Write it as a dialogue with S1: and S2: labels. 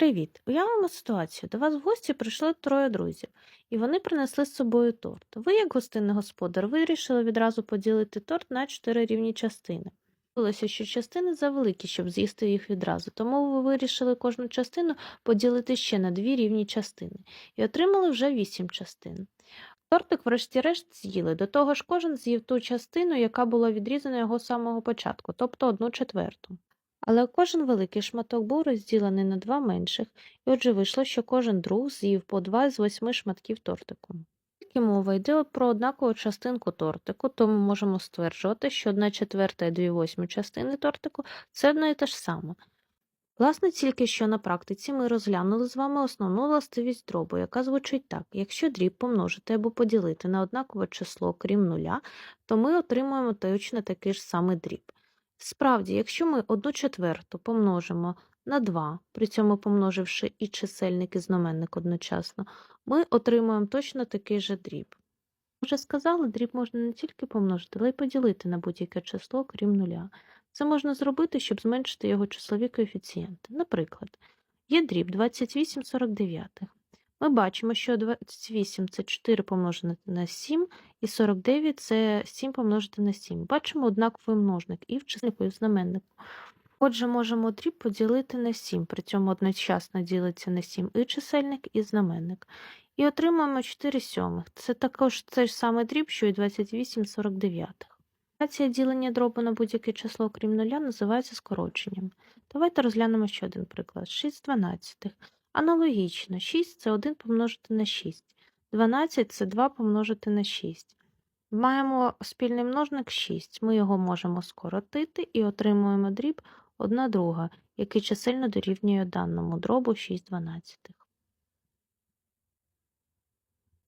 S1: Привіт! Уявимо ситуацію. До вас в гості прийшли троє друзів, і вони принесли з собою торт. Ви, як гостинний господар, вирішили відразу поділити торт на чотири рівні частини. Виявилося, що частини завеликі, щоб з'їсти їх відразу, тому ви вирішили кожну частину поділити ще на дві рівні частини і отримали вже вісім частин. Тортик, врешті-решт, з'їли. До того ж, кожен з'їв ту частину, яка була відрізана його самого початку, тобто одну четверту. Але кожен великий шматок був розділений на два менших, і отже вийшло, що кожен друг з'їв по два з восьми шматків тортику. Тільки мова йде про однакову частинку тортику, тому можемо стверджувати, що одна четверта і дві восьмі частини тортику це одне і те ж саме. Власне, тільки що на практиці ми розглянули з вами основну властивість дробу, яка звучить так: якщо дріб помножити або поділити на однакове число, крім нуля, то ми отримуємо точно такий ж самий дріб. Справді, якщо ми одну четверту помножимо на 2, при цьому помноживши і чисельник, і знаменник одночасно, ми отримуємо точно такий же дріб. Вже сказали, дріб можна не тільки помножити, але й поділити на будь-яке число, крім нуля. Це можна зробити, щоб зменшити його числові коефіцієнти. Наприклад, є дріб 28 49. Ми бачимо, що 28 це 4 помножити на 7, і 49 це 7 помножити на 7. Бачимо однаковий множник і в чисельнику, і в знаменнику. Отже, можемо дріб поділити на 7, при цьому одночасно ділиться на 7 і чисельник, і знаменник. І отримаємо 4 сьомих. Це також той ж самий дріб, що і 28 49. Операція ділення дробу на будь-яке число, крім нуля, називається скороченням. Давайте розглянемо ще один приклад. 6 дванадцятих. Аналогічно, 6 це 1 помножити на 6. 12 це 2 помножити на 6. Маємо спільний множник 6. Ми його можемо скоротити і отримуємо дріб 1 друга, який чисельно дорівнює даному дробу 6 дванадцятих.